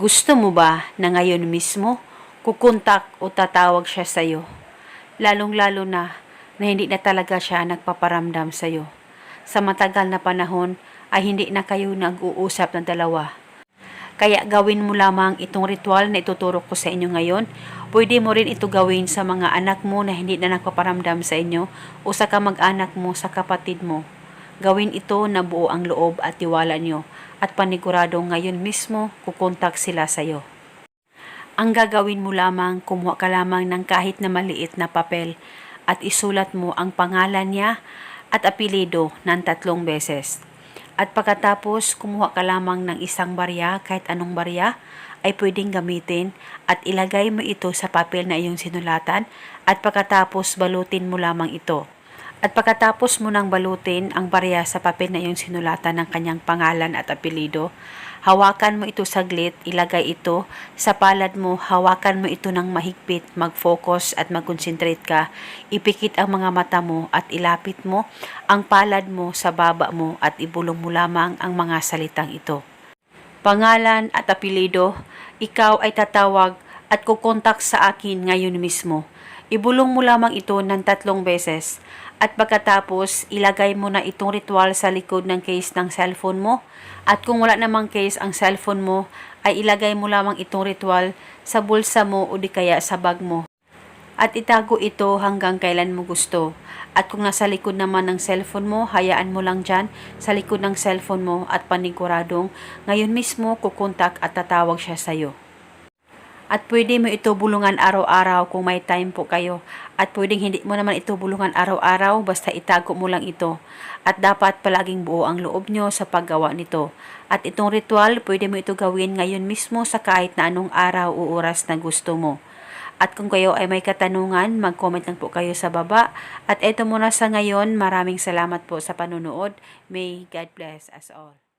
Gusto mo ba na ngayon mismo kukontak o tatawag siya sa'yo? Lalong-lalo na na hindi na talaga siya nagpaparamdam sa'yo. Sa matagal na panahon ay hindi na kayo nag-uusap ng dalawa. Kaya gawin mo lamang itong ritual na ituturo ko sa inyo ngayon. Pwede mo rin ito gawin sa mga anak mo na hindi na nagpaparamdam sa inyo o sa kamag-anak mo, sa kapatid mo. Gawin ito na buo ang loob at tiwala nyo at panigurado ngayon mismo kukontak sila sa'yo. Ang gagawin mo lamang, kumuha ka lamang ng kahit na maliit na papel at isulat mo ang pangalan niya at apelido ng tatlong beses. At pagkatapos, kumuha ka lamang ng isang barya, kahit anong barya, ay pwedeng gamitin at ilagay mo ito sa papel na iyong sinulatan at pagkatapos balutin mo lamang ito. At pagkatapos mo nang balutin ang barya sa papel na iyong sinulatan ng kanyang pangalan at apelido, hawakan mo ito saglit, ilagay ito sa palad mo, hawakan mo ito ng mahigpit, mag-focus at mag-concentrate ka, ipikit ang mga mata mo at ilapit mo ang palad mo sa baba mo at ibulong mo lamang ang mga salitang ito. Pangalan at apelido, ikaw ay tatawag at kukontak sa akin ngayon mismo. Ibulong mo lamang ito ng tatlong beses at pagkatapos ilagay mo na itong ritual sa likod ng case ng cellphone mo at kung wala namang case ang cellphone mo ay ilagay mo lamang itong ritual sa bulsa mo o di kaya sa bag mo at itago ito hanggang kailan mo gusto. At kung nasa likod naman ng cellphone mo, hayaan mo lang dyan sa likod ng cellphone mo at paniguradong ngayon mismo kukontak at tatawag siya sa'yo. At pwede mo ito bulungan araw-araw kung may time po kayo. At pwedeng hindi mo naman ito bulungan araw-araw basta itago mo lang ito. At dapat palaging buo ang loob nyo sa paggawa nito. At itong ritual, pwede mo ito gawin ngayon mismo sa kahit na anong araw o oras na gusto mo. At kung kayo ay may katanungan, mag-comment lang po kayo sa baba. At eto muna sa ngayon, maraming salamat po sa panunood. May God bless us all.